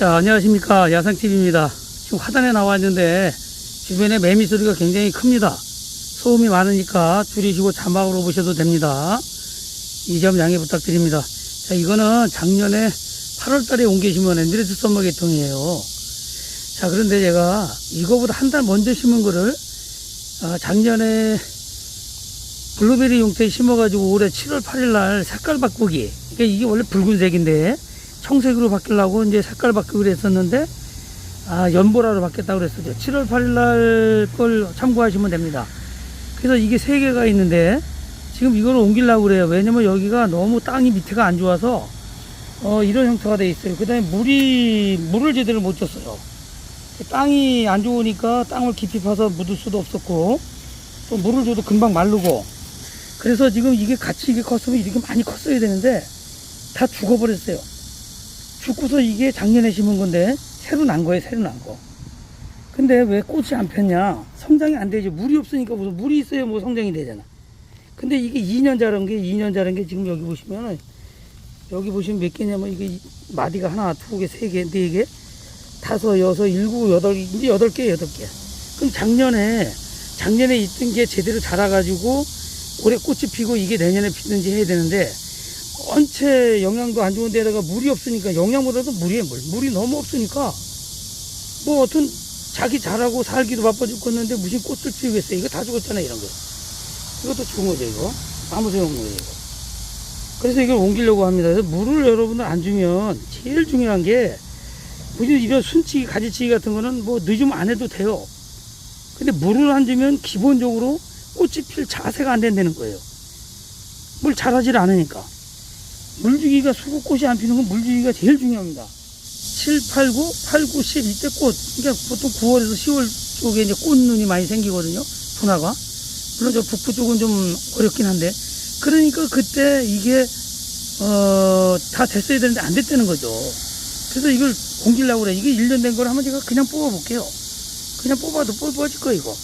자, 안녕하십니까. 야상TV입니다. 지금 화단에 나와 있는데 주변에 매미 소리가 굉장히 큽니다. 소음이 많으니까 줄이시고 자막으로 보셔도 됩니다. 이 점 양해 부탁드립니다. 자, 이거는 작년에 8월 달에 온게 심은 앤드레스 썸머 계통이에요. 자, 그런데 제가 이거보다 한 달 먼저 심은 거를 아, 작년에 블루베리 용태에 심어가지고 올해 7월 8일 날 색깔 바꾸기. 그러니까 이게 원래 붉은색인데 청색으로 바뀌려고 이제 색깔 바꾸기로 했었는데 아, 연보라로 바뀌었다고 그랬었죠. 7월 8일 날 걸 참고하시면 됩니다. 그래서 이게 세 개가 있는데 지금 이걸 옮기려고 그래요. 왜냐면 여기가 너무 땅이 밑에가 안 좋아서 어, 이런 형태가 돼 있어요. 그 다음에 물이, 물을 제대로 못 줬어요. 땅이 안 좋으니까 땅을 깊이 파서 묻을 수도 없었고 또 물을 줘도 금방 마르고 그래서 지금 이게 같이 이게 컸으면 이렇게 많이 컸어야 되는데 다 죽어버렸어요. 죽고서 이게 작년에 심은 건데 새로 난 거예요, 새로 난 거. 근데 왜 꽃이 안 폈냐? 성장이 안 되죠. 물이 없으니까 무슨 물이 있어야 뭐 성장이 되잖아. 근데 이게 2년 자란 게 2년 자란 게 지금 여기 보시면은 여기 보시면 몇 개냐면 이게 이- 마디가 하나, 두 개, 세 개, 네 개, 다섯, 여섯, 일곱, 여덟, 이제 여덟 개, 여덟 개. 그럼 작년에 작년에 있던 게 제대로 자라가지고 올해 꽃이 피고 이게 내년에 피든지 해야 되는데 원체 영양도 안 좋은 데다가 물이 없으니까 영양보다도 물이에요 물 물이 너무 없으니까 뭐 어떤 자기 잘하고 살기도 바빠 죽겠는데 무슨 꽃을 피우겠어요? 이거 다 죽었잖아요 이런 거. 이것도 죽은 거죠 이거. 아무 소용 없는 거예요 그래서 이걸 옮기려고 합니다. 그래서 물을 여러분들 안 주면 제일 중요한 게 무슨 이런 순치기 가지치기 같은 거는 뭐 늦으면 안 해도 돼요. 근데 물을 안 주면 기본적으로 꽃이 필 자세가 안 된다는 거예요. 물 잘하질 않으니까 물주기가 수국꽃이 안 피는 건 물주기가 제일 중요합니다. 7, 8, 9, 8, 9, 10 이때 꽃. 그러니까 보통 9월에서 10월 쪽에 이제 꽃눈이 많이 생기거든요. 분화가. 물론 저 북부 쪽은 좀 어렵긴 한데. 그러니까 그때 이게 어, 다 됐어야 되는데 안 됐다는 거죠. 그래서 이걸 옮기려고 그래. 이게 1년 된 거를 한번 제가 그냥 뽑아볼게요. 그냥 뽑아도 뽑아질 거 이거.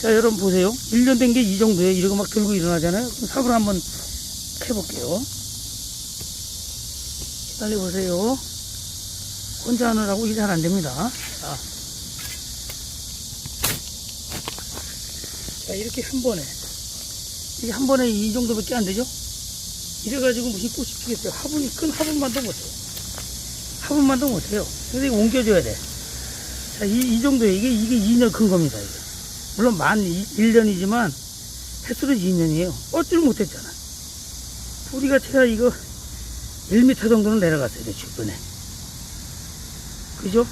자, 여러분 보세요. 1년 된 게 이 정도예요. 이러고 막 들고 일어나잖아요. 그럼 삽으로 한번 해볼게요. 빨리 보세요. 혼자 하느라고 일 잘 안 됩니다. 자. 자, 이렇게 한 번에. 이게 한 번에 이 정도밖에 안 되죠? 이래가지고 무슨 꽃이 피겠어요. 화분이 큰 화분만도 못해요. 화분만도 못해요. 근데 이거 옮겨줘야 돼. 자, 이, 이 정도에 이게, 이게 2년 큰 겁니다. 이게. 물론 만 1년이지만 횟수는 2년이에요. 뻗지를 못했잖아. 뿌리가 채야 이거 1m 정도는 내려갔어요, 내 주변에. 그죠?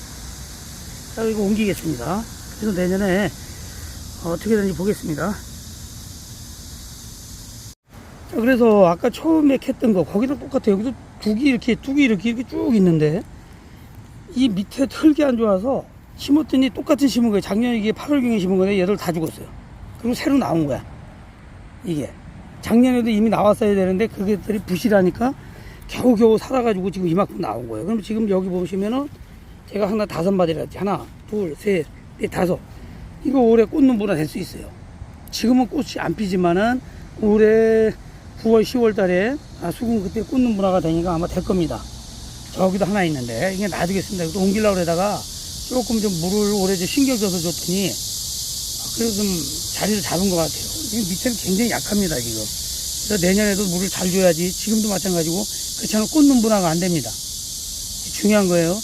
자, 이거 옮기겠습니다. 그래서 내년에 어떻게 되는지 보겠습니다. 자, 그래서 아까 처음에 캤던 거, 거기랑 똑같아요. 여기도 두기 이렇게, 두기 이렇게, 이렇게 쭉 있는데, 이 밑에 털기 안 좋아서 심었더니 똑같은 심은 거예요. 작년에 이게 8월경에 심은 건데, 얘들 다 죽었어요. 그리고 새로 나온 거야. 이게. 작년에도 이미 나왔어야 되는데, 그게들이 부실하니까 겨우겨우 살아가지고 지금 이만큼 나온 거예요. 그럼 지금 여기 보시면은 제가 하나 다섯 마디라 했지. 하나, 둘, 셋, 넷, 다섯. 이거 올해 꽃 눈보라 될 수 있어요. 지금은 꽃이 안 피지만은 올해 9월, 10월 달에 아, 수군 그때 꽃 눈보라가 되니까 아마 될 겁니다. 저기도 하나 있는데 이게 놔두겠습니다. 이것도 옮기려고 그러다가 조금 좀 물을 올해 좀 신경 써서 줬더니 아, 그래도 좀 자리를 잡은 것 같아요. 이 밑에는 굉장히 약합니다, 지금. 그래서 내년에도 물을 잘 줘야지 지금도 마찬가지고 그렇지 않으면 꽃눈 분화가 안 됩니다. 중요한 거예요.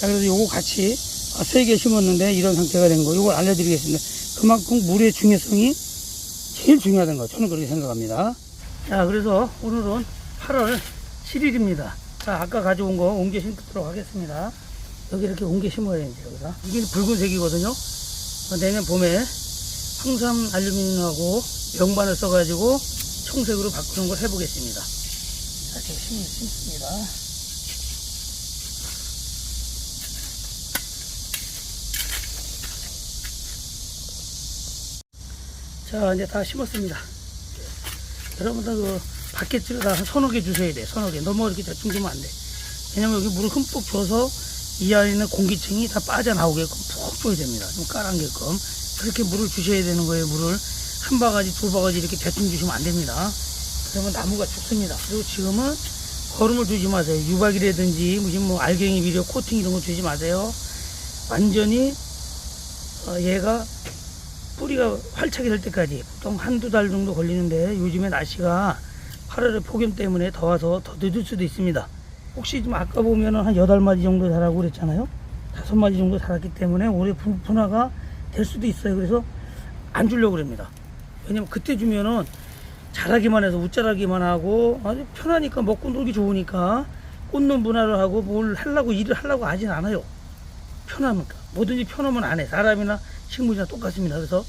자, 그래서 요거 같이 아, 세개 심었는데 이런 상태가 된 거, 요걸 알려드리겠습니다. 그만큼 물의 중요성이 제일 중요하다는 거, 저는 그렇게 생각합니다. 자, 그래서 오늘은 8월 7일입니다. 자, 아까 가져온 거 옮겨 심도록 하겠습니다. 여기 이렇게 옮겨 심어야 되는데, 여기다. 이게 붉은색이거든요. 어, 내년 봄에 황삼 알루미늄하고 명반을 써가지고 청색으로 바꾸는 걸 해보겠습니다. 자, 제가 심, 심습니다. 자, 이제 다 심었습니다. 여러분들 그 밖에 찌르다 한 서너 개 주셔야 돼. 서너 개. 너무 이렇게 대충 주면 안 돼. 왜냐면 여기 물을 흠뻑 줘서 이 안에 있는 공기층이 다 빠져나오게끔 푹 줘야 됩니다. 좀 깔아게끔. 그렇게 물을 주셔야 되는 거예요. 물을 한 바가지, 두 바가지 이렇게 대충 주시면 안 됩니다. 그러면 나무가 죽습니다. 그리고 지금은 거름을 주지 마세요. 유박이라든지 무슨 뭐 알갱이 비료 코팅 이런 거 주지 마세요. 완전히 어, 얘가 뿌리가 활착이 될 때까지 보통 한두 달 정도 걸리는데 요즘에 날씨가 8월에 폭염 때문에 더워서 더 늦을 수도 있습니다. 혹시 좀 아까 보면은 한 8마디 정도 자라고 그랬잖아요. 5마디 정도 자랐기 때문에 올해 분- 분화가 될 수도 있어요. 그래서 안 주려고 그럽니다. 왜냐면 그때 주면은 자라기만 해서 웃자라기만 하고 아주 편하니까 먹고 놀기 좋으니까 꽃눈 분할을 하고 뭘 하려고 일을 하려고 하진 않아요. 편하니까 뭐든지 편하면 안 해. 사람이나 식물이나 똑같습니다. 그래서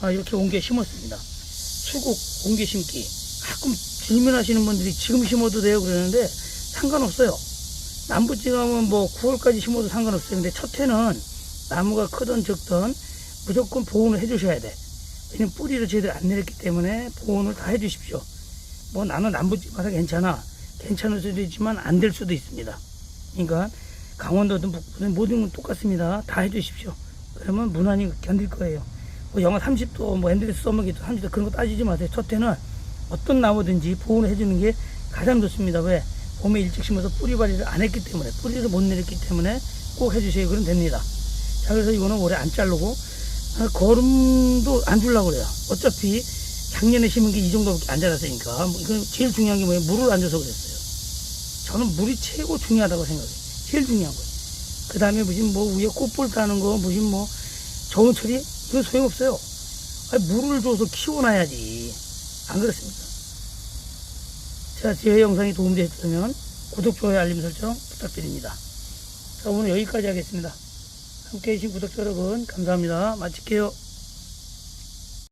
아, 이렇게 옮겨 심었습니다. 수국 옮겨 심기. 가끔 질문하시는 분들이 지금 심어도 돼요 그러는데 상관없어요. 남부지가면 뭐 9월까지 심어도 상관없어요. 근데 첫 해는 나무가 크든 적든 무조건 보온을 해주셔야 돼. 왜냐면 뿌리를 제대로 안 내렸기 때문에 보온을 다 해주십시오. 뭐 나는 남부지마다 괜찮아. 괜찮을 수도 있지만 안 될 수도 있습니다. 그러니까 강원도든 북부든 모든 건 똑같습니다. 다 해주십시오. 그러면 무난히 견딜 거예요. 뭐 영하 30도, 뭐 엔드레스 써먹기도 30도 그런 거 따지지 마세요. 첫 해는 어떤 나무든지 보온을 해주는 게 가장 좋습니다. 왜? 봄에 일찍 심어서 뿌리 발이를 안 했기 때문에, 뿌리를 못 내렸기 때문에 꼭 해주세요. 그럼 됩니다. 자, 그래서 이거는 올해 안 자르고, 아, 거름도 안 주려고 그래요. 어차피 작년에 심은 게 이 정도밖에 안 자랐으니까. 뭐 이건 제일 중요한 게 뭐예요? 물을 안 줘서 그랬어요. 저는 물이 최고 중요하다고 생각해요. 제일 중요한 거예요. 그 다음에 무슨 뭐 위에 꽃볼 따는 거, 무슨 뭐 저온 처리? 이건 소용없어요. 아니, 물을 줘서 키워놔야지. 안 그렇습니까? 자, 제 영상이 도움되셨다면 구독, 좋아요, 알림 설정 부탁드립니다. 자, 오늘 여기까지 하겠습니다. 함께 해 주신 구독자 여러분, 감사합니다. 마칠게요.